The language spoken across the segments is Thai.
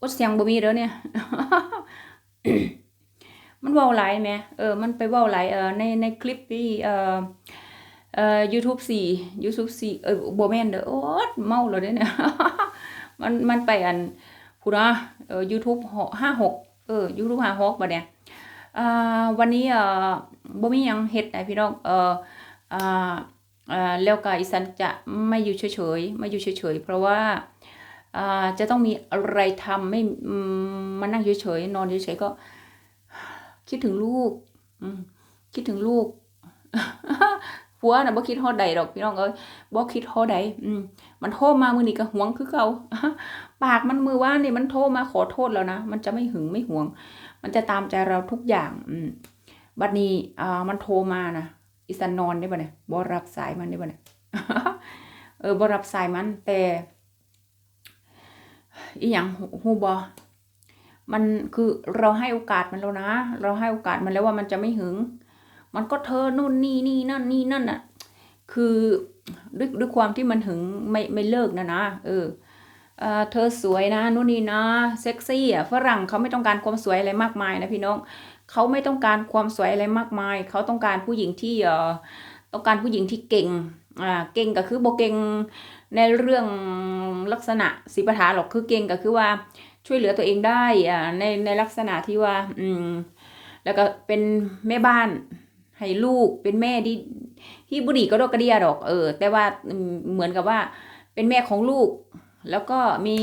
อดเสียงบ่มีเด้อเนี่ย มันเว้าหลายแหมเออ มันไปเว้าหลายเออในในคลิปที่เออเอ่อ YouTube 4 YouTube 4เออบ่แม่นเด้อโอ๊ดเมาแล้วเด้อเนี่ย มันมันไปอันพูดนะเออ YouTube 56เออ YouTube 56บัดเนี่ยอ่าวันนี้เอ่อบ่มีหยังเฮ็ดนะพี่น้องเอ่ออ่าอ่าแล้วก็อีสันจะไม่อยู่เฉยๆไม่อยู่เฉยๆเพราะว่า จะต้องมีอะไรทำไม่มานั่งเฉยๆนอนเฉยๆก็ คิดถึงลูกอคิดถึงลูกผัวนะบ่คิดฮอดใดดอกพี่น้องเอ้ยบ่คิดฮอดใดอืมมันโทรมามือนี้ก็หวงคือเก่าปากมันมือว่านนี่มันโทรมาขอโทษแล้วนะมันจะไม่หึงไม่หวง มันจะตามใจเราทุกอย่าง อืมบัดนี้อ่ามันโทรมานะอีสันนอนได้บ่เนี่ยบ่รับสายมันได้บ่เนี่ยเออบ่รับสายมันแต่ อีหยังฮูบ่มันคือเราให้โอกาสมันแล้วนะ เราให้โอกาสมันแล้วว่ามันจะไม่หึง มันก็เธอนู่นนี่นี่นั่นนี่นั่นน่ะคือด้วยด้วยความที่มันหึงไม่ไม่เลิกนะนะเออเออเธอสวยนะนู่นนี่นะเซ็กซี่อะฝรั่งเขาไม่ต้องการความสวยอะไรมากมายนะพี่น้องเขาไม่ต้องการความสวยอะไรมากมาย เขาต้องการผู้หญิงที่เอ่อต้องการผู้หญิงที่เก่งอ่าเก่งก็คือโบเก่ง ในเรื่องลักษณะสิปฐาหรอกคือเก่งก็คือว่าช่วยเหลือตัวเองได้อ่าในในลักษณะที่ว่าอืมแล้วก็เป็นแม่บ้านให้ลูกเป็นแม่ที่ที่บุรีก็ดอกกระเดียดอกเออ แต่ว่าเหมือนกับว่าเป็นแม่ของลูก แล้วก็มี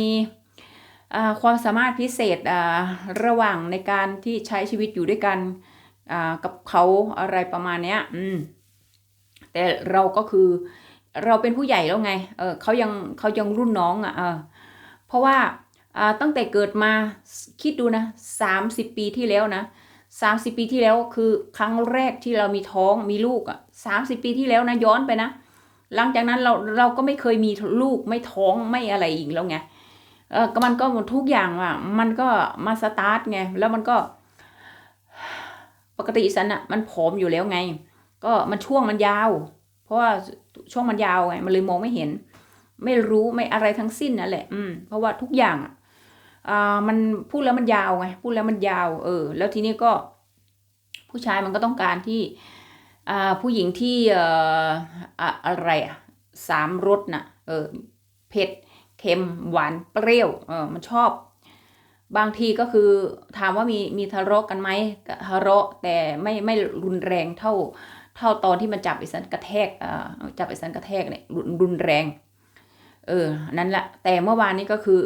อ่าความสามารถพิเศษอ่าระหว่างในการที่ใช้ชีวิตอยู่ด้วยกันอ่ากับเขาอะไรประมาณเนี้ย อืม แต่เราก็คือ เราเป็นผู้ใหญ่แล้วไง เออเขายังเขายังรุ่นน้องอะเออเพราะว่าอ่าตั้งแต่เกิดมาคิดดูนะสามสิบปีที่แล้วนะสามสิบปีที่แล้วคือครั้งแรกที่เรามีท้องมีลูกอะสามสิบปีที่แล้วนะย้อนไปนะ หลังจากนั้นเราเราก็ไม่เคยมีลูกไม่ท้องไม่อะไรอีกแล้วไงเออก็มันก็หมดทุกอย่างอะมันก็มาสตาร์ทไงแล้วมันก็ปกติสันอะมันผอมอยู่แล้วไง ก็มันช่วงมันยาว เพราะว่า ช่วงมันยาวไงมันเลยมองไม่เห็น ไม่รู้ไม่อะไรทั้งสิ้นนั่นแหละ อืม เพราะว่าทุกอย่างอะอ่ามันพูดแล้วมันยาวไงพูดแล้วมันยาว เออ แล้วทีนี้ก็ ผู้ชายมันก็ต้องการที่อ่าผู้หญิงที่เอ่ออะไรอะสามรสน่ะ เออเผ็ดเค็มหวานเปรี้ยว เออมันชอบ บางทีก็คือถามว่ามีมีทะเลาะกันไหมทะเลาะแต่ไม่ไม่รุนแรงเท่า เท่าตอนที่มันจับไอ้สันกระแทกอ่าจับไอ้สันกระแทกเนี่ยรุนรุนแรง เออ นั่นแหละแต่เมื่อวานนี้ก็คือ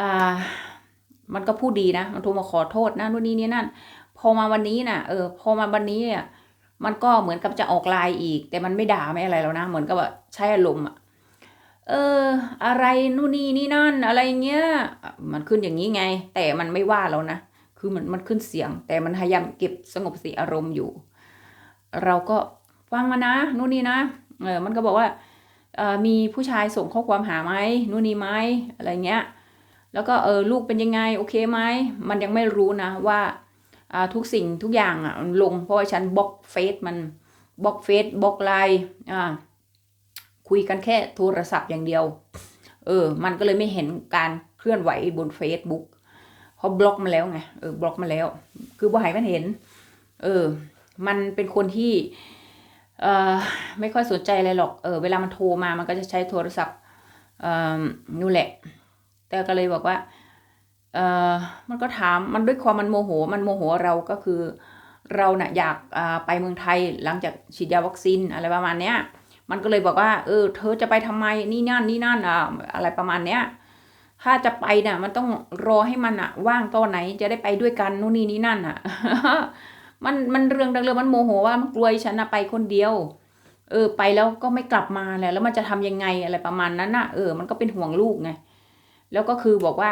อ่ามันก็พูดดีนะ มันโทรมาขอโทษนะนู่นนี่นี่นั่น พอมาวันนี้น่ะ เออ พอมาวันนี้เนี่ยมันก็เหมือนกับจะออกไลายอีก แต่มันไม่ด่าไม่อะไรแล้วนะ เหมือนกับว่าใช้อารมณ์อะเออ อะไรนู่นนี่นี่นั่น อะไรเงี้ย มันขึ้นอย่างนี้ไง แต่มันไม่ว่าแล้วนะ คือมันมันขึ้นเสียง แต่มันพยายามเก็บสงบสติอารมณ์อยู่ เราก็ฟังมานะนู่นนี่นะเออมันก็บอกว่ามีผู้ชายส่งข้อความหาไหมนู่นนี่ไหมอะไรเงี้ยแล้วก็เออลูกเป็นยังไงโอเคไหมมันยังไม่รู้นะว่าทุกสิ่งทุกอย่างอะลงเพราะว่าฉันบล็อกเฟซมันบล็อกเฟซบล็อกไลน์อ่าคุยกันแค่โทรศัพท์อย่างเดียว เออ มันก็เลยไม่เห็นการเคลื่อนไหวบน Facebook เพราะบล็อกมาแล้วไงเออบล็อกมาแล้ว คือบ่ให้มันเห็น เออ มันเป็นคนที่เอ่อไม่ค่อยสนใจอะไรหรอกเออเวลามันโทรมามันก็จะใช้โทรศัพท์เอ่อนู่นแหละ แต่ก็เลยบอกว่าเอ่อมันก็ถามมันด้วยความมันโมโหมันโมโหเราก็คือเราน่ะอยากอ่าไปเมืองไทยหลังจากฉีดยาวัคซีนอะไรประมาณเนี้ยมันก็เลยบอกว่าเออเธอจะไปทำไมนี่นั่นนี่นั่นอ่าอะไรประมาณเนี้ยถ้าจะไปน่ะ มันต้องรอให้มันอะ ว่างตอนไหนจะได้ไปด้วยกันนู่นนี่นี่นั่นอะ มันมันเรื่องดังเรื่องมันโมโหว่ามันกลัวฉันนะไปคนเดียว เออ ไปแล้วก็ไม่กลับมาแหละแล้วมันจะทำยังไงอะไรประมาณนั้นน่ะเออมันก็เป็นห่วงลูกไงแล้วก็คือบอกว่า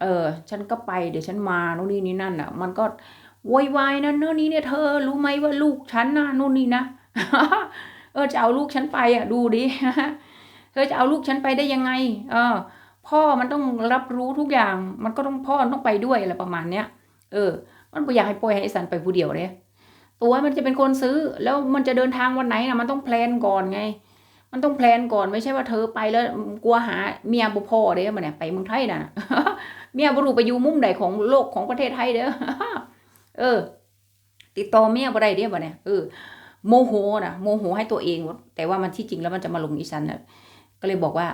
เออ ฉันก็ไปเดี๋ยวฉันมาโน่นนี่นี่นั่นอะ มันก็โวยวายนะเนื่นนี่เนี่ยเธอรู้ไหมว่าลูกฉันนะโน่นนี่นะเออจะเอาลูกฉันไปอะดูดิเธอจะเอาลูกฉันไปได้ยังไง เออ พ่อมันต้องรับรู้ทุกอย่าง มันก็ต้องพ่อต้องไปด้วยอะไรประมาณเนี้ยเออ มันไม่อยากให้ปล่อยให้ไอ้สันไปผู้เดียวเลยตัวมันจะเป็นคนซื้อ แล้วมันจะเดินทางวันไหนนะมันต้องแพลนก่อนไง มันต้องแพลนก่อนไม่ใช่ว่าเธอไปแล้วกลัวหาเมียบุพอเด้มาเนี่ยไปเมืองไทยนะเมียบุรุไปอยู่มุมใดของโลกของประเทศไทยเด้อเออ ติดต่อเมียบ่ได้เด้อบ่เนี่ยเออโมโหนะโมโหให้ตัวเอง แต่ว่ามันที่จริงแล้วมันจะมาลงอีฉันนะก็เลยบอกว่า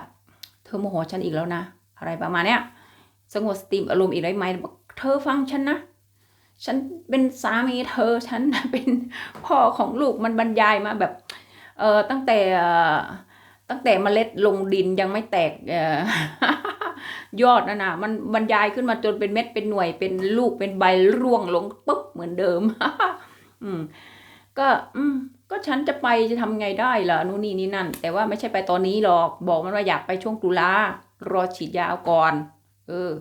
เธอโมโหฉันอีกแล้วนะ อะไรประมาณเนี้ยสงบสติอารมณ์อีกได้ไหมเธอฟังฉันนะ ฉันเป็นสามีเธอ ฉันเป็นพ่อของลูกมันบรรยายมาแบบ เออตั้งแต่อ่อตั้งแต่เมล็ดลงดินยังไม่แตกออยอดนั่นะมันบรรยายขึ้นมาจนเป็นเม็ดเป็นหน่วยเป็นลูกเป็นใบร่วงลงปุ๊บเหมือนเดิม อืม ก็อืมก็ฉันจะไปจะทำไงได้ล่ะนู่นนี่นี่นั่น แต่ว่าไม่ใช่ไปตอนนี้หรอก บอกมันว่าอยากไปช่วงตุลารอฉีดยาเอาก่อน เออ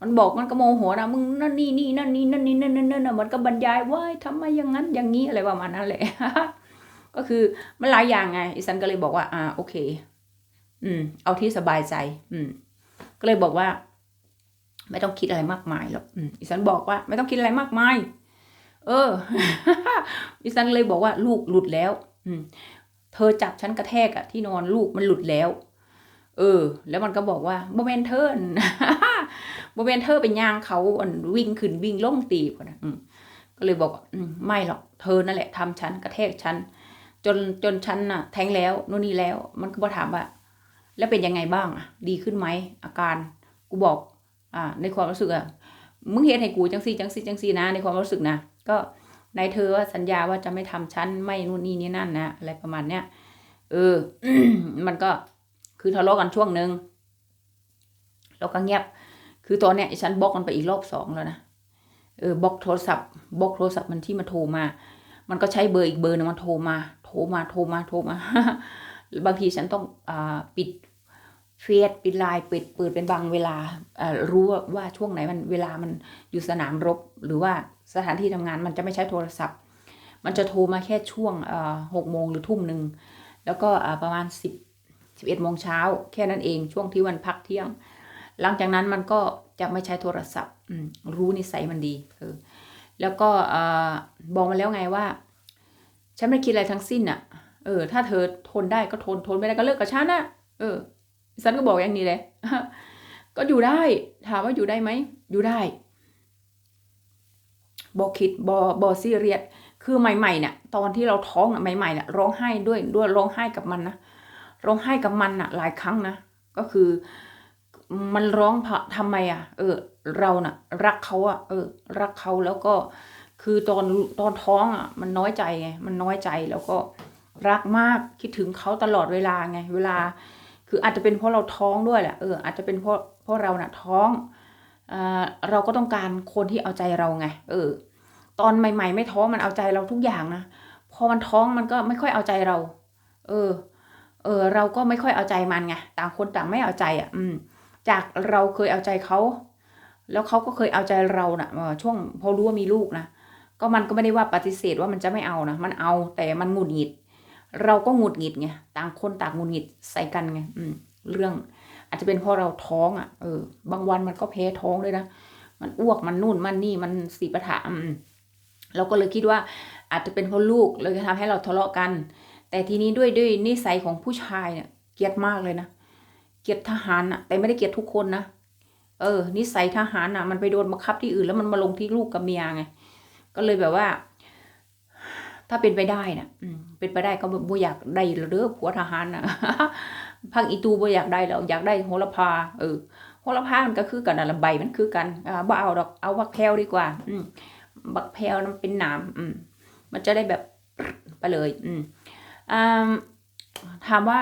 มันบอกมันก็โมโหนะมึงนั่นนี่นี่นั่นนี่นั่นนี่นั่นนั่นนั่นน่ะมันก็บรรยายว่าทำไมอย่างนั้นอย่างนี้อะไรประมาณนั้นแหละก็คือมันหลายอย่างไงอีสันก็เลยบอกว่า อ่าโอเค อืม เอาที่สบายใจ อืม ก็เลยบอกว่า ไม่ต้องคิดอะไรมากมายหรอกอืมอีสันบอกว่า ไม่ต้องคิดอะไรมากมาย เอออีสันเลยบอกว่า ลูกหลุดแล้ว อืม เธอจับฉันกระแทกอะที่นอนลูกมันหลุดแล้ว เออ แล้วมันก็บอกว่าโมเมนเทิร์น โมเมนเธอเป็นย่างเขาอันวิ่งขึ้นวิ่งลงตีพนะก็เลยบอกว่าอืมไม่หรอกเธอนั่นแหละทำฉันกระแทกฉันจนจนฉันน่ะ แทงแล้วนู่นนี่แล้ว มันก็มาถามว่า แล้วเป็นยังไงบ้างอะดีขึ้นไหมอาการกูบอก อ่า ในความรู้สึกอะมึงเฮ็ดให้กูจังซี่จังซี่จังซี่นะ ในความรู้สึกนะก็ในเธอว่าสัญญาว่าจะไม่ทำฉันไม่นู่นนี่นี่นั่นนะอะไรประมาณเนี้ยเออ มันก็คือทะเลาะกันช่วงหนึ่งแล้วก็เงียบ คือตอนเนี้ยฉันบล็อกมันไปอีกรอบสองแล้วนะ เออบล็อกโทรศัพท์บล็อกโทรศัพท์มันที่มันโทรมา มันก็ใช้เบอร์อีกเบอร์นึงมันโทรมา โทรมาโทรมาโทรมา บางทีฉันต้องอ่าปิดเฟซปิดไลน์ปิดเปิดเป็นบางเวลาอ่ารู้ว่าว่าช่วงไหนมันเวลามันอยู่สนามรบ หรือว่าสถานที่ทำงานมันจะไม่ใช้โทรศัพท์ มันจะโทรมาแค่ช่วงอ่าหกโมงหรือทุ่มหนึ่งแล้วก็อ่าประมาณสิบสิบเอ็ดโมงเช้าแค่นั้นเองช่วงที่วันพักเที่ยง หลังจากนั้นมันก็จะไม่ใช้โทรศัพท์รู้นิสัยมันดีเออแล้วก็อบอกมาแล้วไงว่า ฉันไม่คิดอะไรทั้งสิ้นอะ เออ ถ้าเธอทนได้ก็ทนทนไม่ได้ก็เลิกกับฉันนะเออฉันก็บอกอย่างนี้เลยก็อยู่ได้ ถามว่าอยู่ได้ไหมอยู่ได้บอกคิดบอบอซีเรียสคือใหม่ๆเนี่ยตอนที่เราท้องอะใหม่ๆเนี่ยร้องไห้ด้วยด้วยร้องไห้กับมันนะร้องไห้กับมันอะ หลายครั้งนะก็คือ มันร้องเพราะทำไมอะ เออ เราน่ะ รักเขาอะ เออ รักเขาแล้วก็ คือตอนตอนท้องอะ มันน้อยใจไงมันน้อยใจแล้วก็รักมากคิดถึงเขาตลอดเวลาไง เวลา คืออาจจะเป็นเพราะเราท้องด้วยแหละเอออาจจะเป็นเพราะเพราะเราน่ะท้องอ่าเราก็ต้องการคนที่เอาใจเราไง เออ ตอนใหม่ ๆ ไม่ท้องมันเอาใจเราทุกอย่างนะพอมันท้องมันก็ไม่ค่อยเอาใจเรา เออ เออ เราก็ไม่ค่อยเอาใจมันไงต่างคนต่างไม่เอาใจอะ อืม จากเราเคยเอาใจเขา แล้วเขาก็เคยเอาใจเรานะ่ะช่วงพอรู้ว่ามีลูกนะก็มันก็ไม่ได้ว่าปฏิเสธว่ามันจะไม่เอานะมันเอาแต่มันหงุดหงิด เราก็หงุดหงิดไงต่างคนต่างหงุดหงิดใส่กันไงอืมเรื่อง อาจจะเป็นเพราะเราท้องอะเออบางวันมันก็แพ้ท้องเลยนะมันอ้วกมันนู่นมันนี่มันสีปะทะอืมเราก็เลยคิดว่า อาจจะเป็นเพราะลูกเลยทำให้เราทะเลาะกัน แต่ทีนี้ด้วยด้วยนิสัยของผู้ชายเนี่ยเกลียดมากเลยนะ เกียดทหารอะแต่ไม่ได้เกียดทุกคนนะเออ นิสัยทหารอะมันไปโดนบังคับที่อื่นแล้วมันมาลงที่ลูกกับเมียไง ก็เลยแบบว่า ถ้าเป็นไปได้นะอืมเป็นไปได้ก็บ่อยากได้เด้อผัวทหารนะพังอีตูบ่อยากได้แล้วอยากได้โหระพาเออโหระพามันก็คือกันนะละใบมันคือกันอ่าบ่เอาดอกเอาบักแพรวดีกว่า อืมบักแพรวมันเป็นหนามอืมมันจะได้แบบไปเลย อืมอ่าถามว่า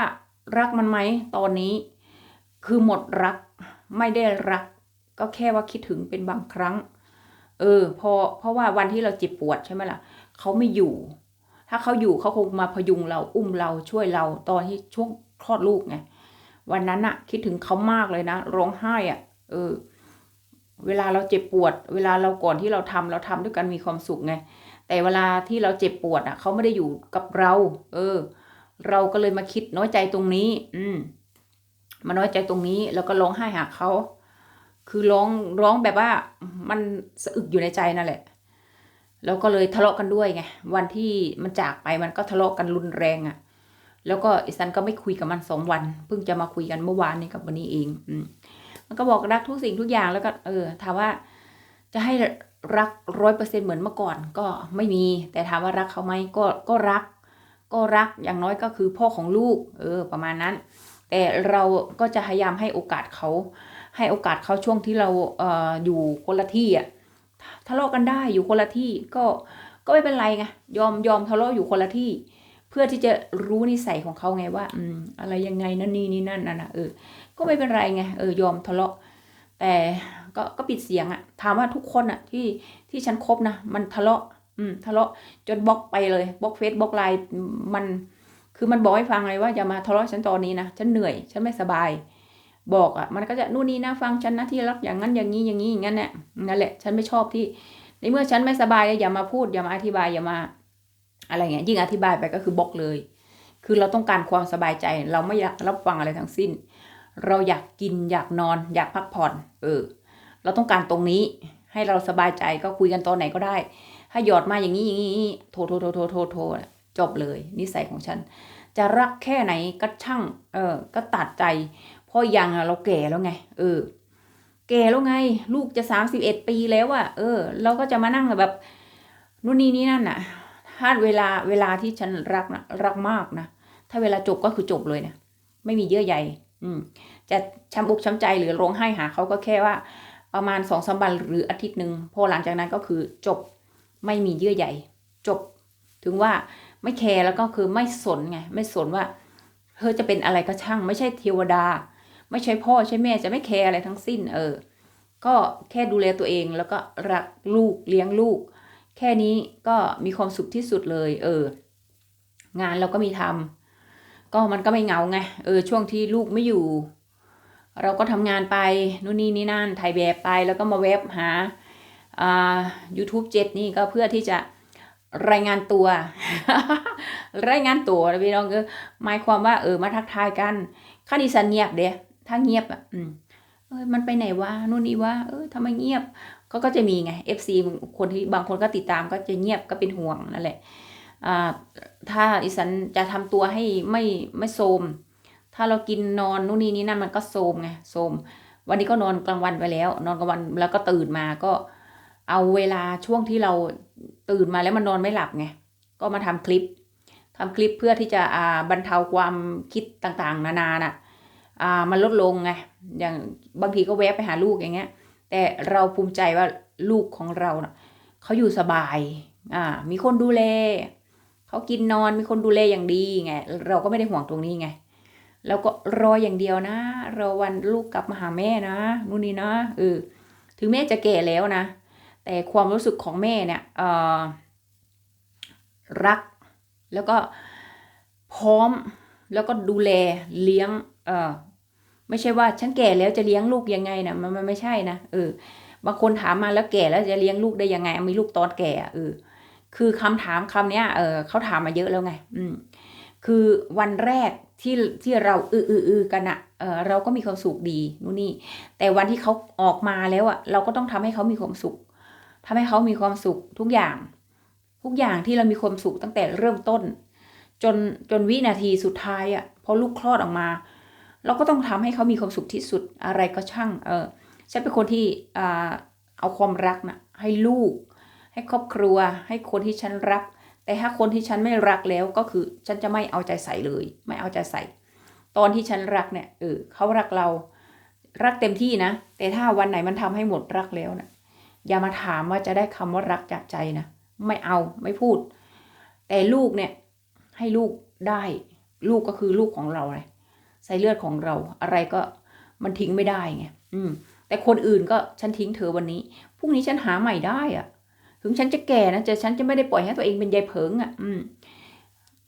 รักมันไหมตอนนี้ คือหมดรักไม่ได้รัก ก็แค่ว่าคิดถึงเป็นบางครั้ง เออ พอเพราะว่าวันที่เราเจ็บปวดใช่ไหมล่ะเขาไม่อยู่ ถ้าเขาอยู่เขาคงมาพยุงเราอุ้มเราช่วยเราตอนที่ช่วงคลอดลูกไงวันนั้นอะคิดถึงเขามากเลยนะร้องไห้อะเออ เวลาเราเจ็บปวด เวลาเราก่อนที่เราทำเราทำด้วยกันมีความสุขไงแต่เวลาที่เราเจ็บปวดอะเขาไม่ได้อยู่กับเรา เออ เราก็เลยมาคิดน้อยใจตรงนี้ อืม มาน้อยใจตรงนี้ แล้วก็ร้องไห้หาเขา คือร้องร้องแบบว่ามันสะอึกอยู่ในใจนั่นแหละ แล้วก็เลยทะเลาะกันด้วยไง วันที่มันจากไปมันก็ทะเลาะกันรุนแรงอะ่ะ แล้วก็ไอ้ซันก็ไม่คุยกับมันสองวัน เพิ่งจะมาคุยกันเมื่อวานนี้กับวันนี้เอง อืมันก็บอกรักทุกสิ่งทุกอย่างแล้วก็ เออ ถามว่าจะให้รักร้อยเปอร์เซ็นเหมือนเมื่อก่อนก็ไม่มี แต่ถามว่ารักเขาไหมก็ก็รัก ก็รักอย่างน้อยก็คือพ่อของลูก เออ ประมาณนั้น เราก็จะพยายามให้โอกาสเขา ให้โอกาสเขาช่วงที่เราเอออยู่คนละที่อะทะเลาะกันได้อยู่คนละที่ก็ก็ไม่เป็นไรไงยอมยอมทะเลาะอยู่คนละที่ เพื่อที่จะรู้นิสัยของเขาไงว่าอืมอะไรยังไงนั่นนี่นี่นั่นน่ะนะเออ ก็ไม่เป็นไรไงเออยอมทะเลาะ แต่ก็ก็ปิดเสียงอะถามว่าทุกคนอะที่ที่ฉันคบนะมันทะเลาะ อืมทะเลาะจนบล็อกไปเลยบล็อกเฟซบล็อกไลน์มัน คือมันบอกให้ฟังเลยว่าอย่ามาทะเลาะฉันตอนนี้นะ ฉันเหนื่อย ฉันไม่สบาย บอกอะมันก็จะนู่นนี่นะฟังฉันนะที่รักอย่างนั้นอย่างนี้อย่างนี้อย่างนั้นแหละนั่นแหละ ฉันไม่ชอบที่ ในเมื่อฉันไม่สบายอย่ามาพูดอย่ามาอธิบายอย่ามา อะไรเงี้ยยิ่งอธิบายไปก็คือบล็อกเลย คือเราต้องการความสบายใจ เราไม่อยากรับฟังอะไรทั้งสิ้น เราอยากกินอยากนอน อยากพักผ่อน เออ เราต้องการตรงนี้ ให้เราสบายใจก็คุยกันตอนไหนก็ได้ ถ้าหยอดมาอย่างนี้อย่างนี้โทรโทรโทรโทรโทร จบเลย นิสัยของฉัน จะรักแค่ไหนก็ช่างเออก็ตัดใจเพราะยังเราแก่แล้วไง เออ แก่แล้วไง ลูกจะสามสิบเอ็ดปีแล้วอะเออ เราก็จะมานั่งแบบนู่นนี่นี่นั่นน่ะ ถ้าเวลาเวลาที่ฉันรักนะรักมากนะถ้าเวลาจบก็คือจบเลยเนะไม่มีเยื่อใยอืมจะช้ำอกช้ำใจหรือร้องไห้หาเขาก็แค่ว่า ประมาณสองสามวันหรืออาทิตย์หนึ่งพอหลังจากนั้นก็คือจบไม่มีเยื่อใยจบ ถึงว่า ไม่แคร์แล้วก็คือไม่สนไงไม่สนว่าเธอจะเป็นอะไรก็ช่าง ไม่ใช่เทวดา ไม่ใช่พ่อใช่แม่จะไม่แคร์อะไรทั้งสิ้น เออ ก็แค่ดูแลตัวเองแล้วก็รักลูกเลี้ยงลูก แค่นี้ก็มีความสุขที่สุดเลย เออ งานเราก็มีทำก็มันก็ไม่เหงาไงเออช่วงที่ลูกไม่อยู่ เราก็ทำงานไปนู่นนี่นี่นั่นถ่ายแบบไปแล้วก็มาเว็บหาอ่า YouTube เจ็ดนี่ก็เพื่อที่จะ รายงานตัว รายงานตัวพี่น้องก็หมายความว่าเออมาทักทายกันข้าดิฉันเงียบเด้ถ้าเงียบอะอืมเออมันไปไหนวะนู่นนี่วะเออทำไมเงียบก็ก็จะมีไง FC คนที่บางคนก็ติดตามก็จะเงียบก็เป็นห่วงนั่นแหละอ่าถ้าอิสันจะทำตัวให้ไม่ไม่โทมถ้าเรากินนอนนู่นนี่นี่นั่นมันก็โทมไงโทมวันนี้ก็นอนกลางวันไปแล้ว นอนกลางวันแล้วก็ตื่นมาก็ เอาเวลาช่วงที่เราตื่นมาแล้วมันนอนไม่หลับไงก็มาทำคลิปทำคลิปเพื่อที่จะอ่าบรรเทาความคิดต่างๆ นานาน่ะอ่ามันลดลงไงอย่างบางทีก็แวะไปหาลูกอย่างเงี้ย แต่เราภูมิใจว่าลูกของเราเน่ะเขาอยู่สบายอ่ามีคนดูแลเขากินนอนมีคนดูแลอย่างดีไงเราก็ไม่ได้ห่วงตรงนี้ไงแล้วก็รออย่างเดียวนะ รอวันลูกกลับมาหาแม่นะนู่นนี่นะเออถึงแม่จะแก่แล้วนะ แต่ความรู้สึกของแม่เนี่ยรักแล้วก็พร้อมแล้วก็ดูแลเลี้ยงเออไม่ใช่ว่าฉันแก่แล้วจะเลี้ยงลูกยังไงนะมันมันไม่ใช่นะเออบางคนถามมาแล้วแก่แล้วจะเลี้ยงลูกได้ยังไง มีลูกตอนแก่เออคือคำถามคำเนี้ยเออเขาถามมาเยอะแล้วไง อืมคือวันแรกที่ที่เราอืออืออือกันอะเออเราก็มีความสุขดีนู่นนี่แต่วันที่เขาออกมาแล้วอะเราก็ต้องทำให้เขามีความสุข ทำให้เขามีความสุขทุกอย่าง ทุกอย่างที่เรามีความสุขตั้งแต่เริ่มต้น จนจนวินาทีสุดท้ายอะ่ะพอลูกคลอดออกมา เราก็ต้องทำให้เขามีความสุขที่สุดอะไรก็ช่างเออฉันเป็นคนที่อ่าเอาความรักนะให้ลูก ให้ครอบครัว ให้คนที่ฉันรัก แต่ถ้าคนที่ฉันไม่รักแล้วก็คือฉันจะไม่เอาใจใส่เลย ไม่เอาใจใส่ ตอนที่ฉันรักเนี่ยเออเขารักเรารักเต็มที่นะ แต่ถ้าวันไหนมันทำให้หมดรักแล้วนะ อย่ามาถามว่าจะได้คำว่ารักจากใจนะ ไม่เอาไม่พูด แต่ลูกเนี่ยให้ลูกได้ ลูกก็คือลูกของเราเลยใส่เลือดของเรา อะไรก็มันทิ้งไม่ได้ไงอืม แต่คนอื่นก็ฉันทิ้งเธอวันนี้พรุ่งนี้ฉันหาใหม่ได้อะถึงฉันจะแก่นะแต่ฉันจะไม่ได้ปล่อยให้ตัวเองเป็นยายเพิงอะ่ะ อืม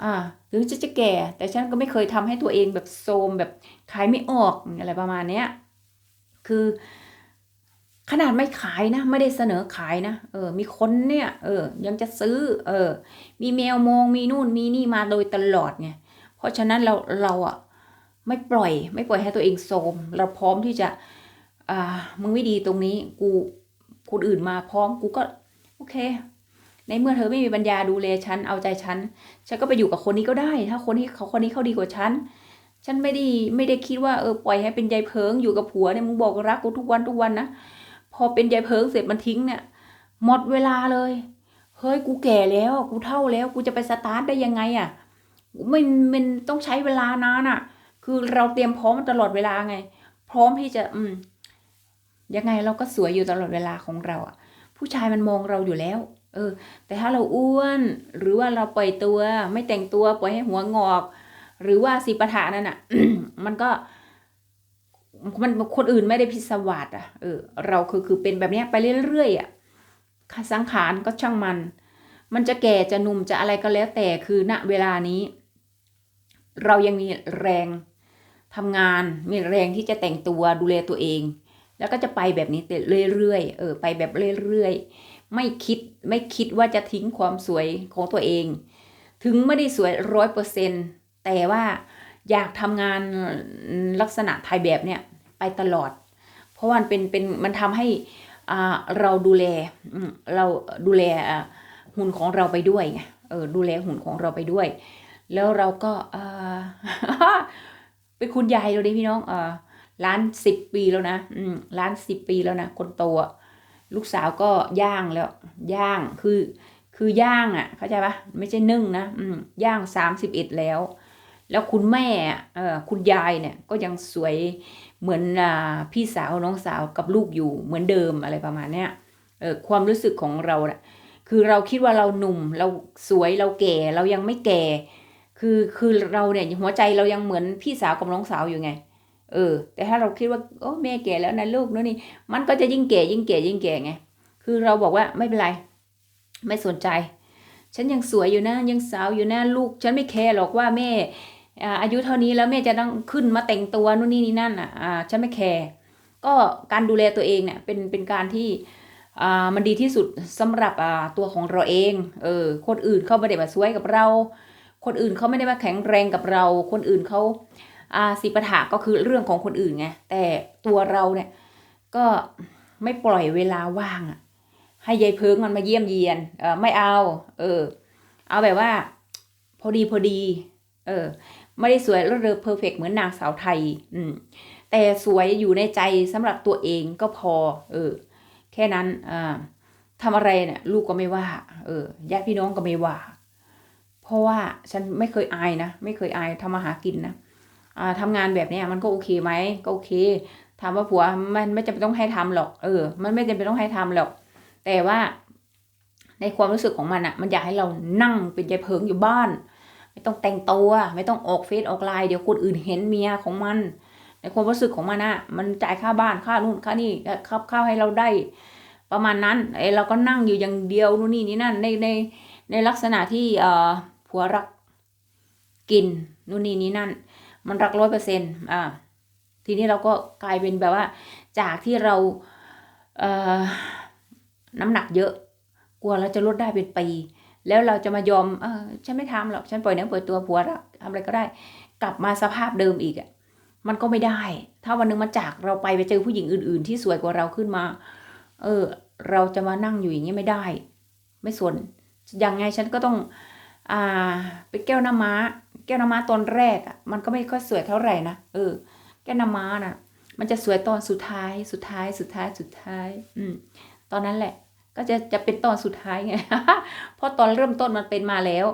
อ่า ถึงจะจะแก่ แต่ฉันก็ไม่เคยทำให้ตัวเองแบบโทมแบบขายไม่ออกอะไรประมาณเนี้ย คือ ขนาดไม่ขายนะ ไม่ได้เสนอขายนะ เออ มีคนเนี่ย เออ ยังจะซื้อ เออ มีแมวมองมีนู่นมีนี่มาโดยตลอดไง เพราะฉะนั้นเราเราอะไม่ปล่อย ไม่ปล่อยให้ตัวเองโทมเราพร้อมที่จะ อ่า มึงไม่ดีตรงนี้ กูคนอื่นมาพร้อม กูก็ โอเค ในเมื่อเธอไม่มีปัญญาดูแลฉัน เอาใจฉัน ฉันก็ไปอยู่กับคนนี้ก็ได้ ถ้าคนที่เขาคนนี้เขาดีกว่าฉันฉันไม่ได้ไม่ได้คิดว่าเออปล่อยให้เป็นยายเพิงอยู่กับผัวเนี่ยมึงบอกรักกูทุกวันทุกวันนะ พอเป็นยายเพิงเสร็จมันทิ้งเนี่ย หมดเวลาเลย เฮ้ยกูแก่แล้วกูเท่าแล้วกูจะไปสตาร์ทได้ยังไงอะ่ะไม่มันต้องใช้เวลานานอะ่ะ คือเราเตรียมพร้อมตลอดเวลาไง พร้อมที่จะอืมยังไงเราก็สวยอยู่ตลอดเวลาของเราอะ่ะ ผู้ชายมันมองเราอยู่แล้ว เออ แต่ถ้าเราอ้วนหรือว่าเราปล่อยตัว ไม่แต่งตัวปล่อยให้หัวงอก หรือว่าสีปะทะนั่นอะ มันก็ มันคนอื่นไม่ได้พิศวาสอะเออเราคือคือเป็นแบบนี้ไปเรื่อยๆอะสังขารก็ช่างมัน มันจะแก่จะหนุ่มจะอะไรก็แล้วแต่คือณเวลานี้ เรายังมีแรงทำงานมีแรงที่จะแต่งตัวดูแลตัวเอง แล้วก็จะไปแบบนี้เรื่อยๆเออไปแบบเรื่อยๆไม่คิดไม่คิดว่าจะทิ้งความสวยของตัวเอง ถึงไม่ได้สวยร้อยเปอร์เซ็นแต่ว่า อยากทำงานลักษณะถ่ายแบบเนี่ยไปตลอด เพราะว่ามันเป็นเป็นมันทำให้เราดูแลเราดูแลหุ่นของเราไปด้วยไงเออดูแลหุ่นของเราไปด้วย แล้วเราก็เป็นคุณยายเราดิพี่น้องอ่าล้านสิบปีแล้วนะอืมล้านสิบปีแล้วนะคนโตลูกสาวก็ย่างแล้ว ย่างคือคือย่างอะเข้าใจปะไม่ใช่นึ่งนะอืมย่างสามสิบเอ็ดแล้ว แล้วคุณแม่เออคุณยายเนี่ยก็ยังสวยเหมือนอพี่สาวน้องสาวกับลูกอยู่เหมือนเดิมอะไรประมาณเนี้ยเออความรู้สึกของเรานะ่ยคือเราคิดว่าเราหนุ่มเราสวยเราแก่เรายังไม่แก่ คือคือเราเนี่ยหัวใจเรายังเหมือนพี่สาวกับน้องสาวอยู่ไง เออ แต่ถ้าเราคิดว่าโอ้แม่แก่แล้วนะลูกนู้นนี่มันก็จะยิ่งแก่ยิ่งแก่ยิ่งแก่ไงคือเราบอกว่าไม่เป็นไร ไม่สนใจ ฉันยังสวยอยู่นะยังสาวอยู่นะลูก ฉันไม่แคร์หรอกว่าแม่ อายุเท่านี้แล้วแม่จะต้องขึ้นมาแต่งตัวนู่นนี่นี่นั่นอะอ่าฉันไม่แคร์ก็การดูแลตัวเองเนี่ยเป็นเป็นการที่อ่ามันดีที่สุดสำหรับอ่าตัวของเราเองเออคนอื่นเขาไม่ได้มาสวยกับเรา คนอื่นเขาไม่ได้มาแข็งแรงกับเรา คนอื่นเขาอ่าสิปะถะก็คือเรื่องของคนอื่นไงแต่ตัวเราเนี่ยก็ไม่ปล่อยเวลาว่างอะให้ยายเพิงมันมาเยี่ยมเยียนเออไม่เอา เออ เอาแบบว่า พอดีพอดี เออ ไม่ได้สวยเรอเพอร์เฟกเหมือนนางสาวไทย อืม แต่สวยอยู่ในใจสำหรับตัวเองก็พอ เออ แค่นั้นอ่าทำอะไรเนี่ยลูกก็ไม่ว่า เออญาติพี่น้องก็ไม่ว่า เพราะว่าฉันไม่เคยอายนะ ไม่เคยอายทำมาหากินนะอ่าทำงานแบบเนี้ยมันก็โอเคไหมก็โอเคถามว่าผัวมันไม่จำเป็นต้องให้ทำหรอก เออ มันไม่จำเป็นต้องให้ทำหรอก แต่ว่าในความรู้สึกของมันอะมันอยากให้เรานั่งเป็นใจเพิงอยู่บ้าน ต้องแต่งตัวไม่ต้องออกเฟซออกไลน์เดี๋ยวคนอื่นเห็นเมียของมัน ในความรู้สึกของมันอะมันจ่ายค่าบ้านค่านู่นค่านี่ค่าข้าวให้เราได้ ประมาณนั้นไอเราก็นั่งอยู่อย่างเดียวนู่นนี่นี่นั่นในในในลักษณะที่เอ่อผัวรักกินนู่นนี่นี่นั่น มันรักร้อยเปอร์เซ็นต์อ่าทีนี้เราก็กลายเป็นแบบว่า จากที่เราเอ่อน้ำหนักเยอะ กลัวเราจะลดได้เป็นปี แล้วเราจะมายอมเออฉันไม่ทำหรอกฉันปล่อยเนื้อปล่อยตัวผัวรักทำอะไรก็ได้ กลับมาสภาพเดิมอีกอะมันก็ไม่ได้ ถ้าวันนึงมาจากเราไปไปเจอผู้หญิงอื่น ๆ ที่สวยกว่าเราขึ้นมา เออ เราจะมานั่งอยู่อย่างนี้ไม่ได้ ไม่สนยังไงฉันก็ต้องอ่าเป็นแก้วน้ำม้า แก้วน้ำม้าตอนแรกอะมันก็ไม่ค่อยสวยเท่าไหร่นะเออ แก้วน้ำม้าน่ะมันจะสวยตอนสุดท้ายสุดท้ายสุดท้ายสุดท้าย อืมตอนนั้นแหละ ก็จะจะเป็นตอนสุดท้ายไง เพราะตอนเริ่มต้นมันเป็นมาแล้ว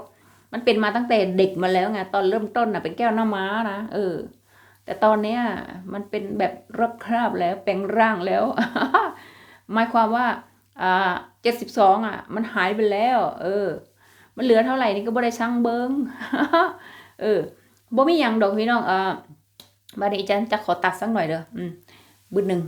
มันเป็นมาตั้งแต่เด็กมาแล้วไงตอนเริ่มต้นน่ะเป็นแก้วหน้าม้านะเออ แต่ตอนเนี้ยมันเป็นแบบรักคราบแล้วแปลงร่างแล้ว หมายความว่าอ่าเจ็ดสิบสองอะ มันหายไปแล้ว เออ มันเหลือเท่าไหร่นี่ก็บ่ได้ช่างเบิงเออบ่มีอย่างดอกพี่น้องเออบัดนี้จันจะขอตัดสักหน่อยเด้ออืมบึ้ดหนึ่ง